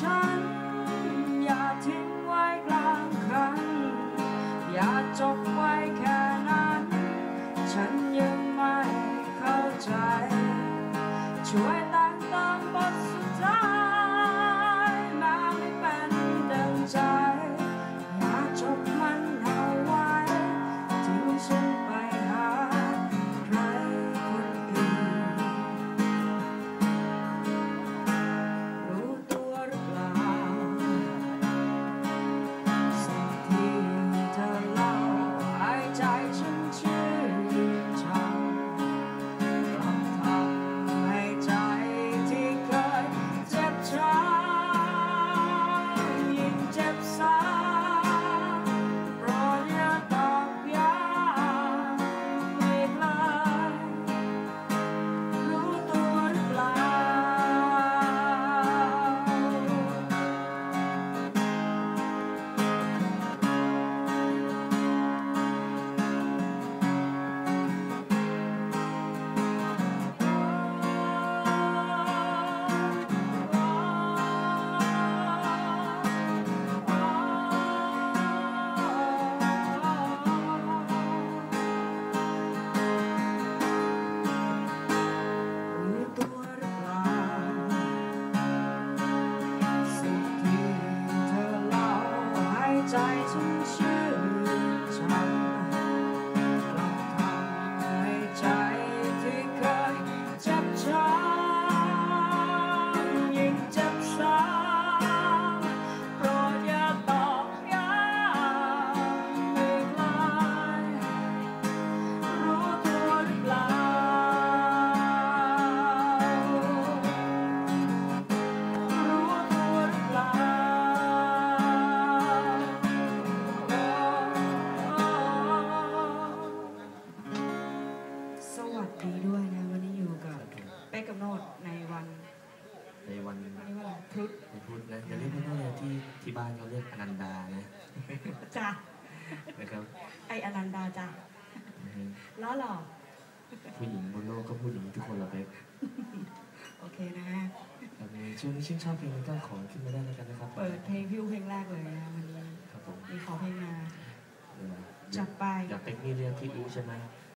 ฉัน อย่าทิ้งไว้กลางคัน อย่าจบไว้แค่นั้น ฉันยังไม่เข้าใจ ช่วย นดในวันในวันพุธในพุธนะอย่าเรียกพระโนดเลยที่ที่บ้านเขาเรียกอนันดานะจ้ะนะครับไออนันดาจ้ะล้อหลอกผู้หญิงบนโลกก็ผู้หญิงทุกคนเราเป๊โอเคนะฮะช่วงนี้ชื่นชอบเพลงก็ขอขึ้นมาได้แล้วกันนะครับ เปิดเพลงพิวเพลงแรกเลยนะวันนี้ครับผมมีขอเพลงมาจับไปจับเป็กนี่เรียกที่อูใช่ไหม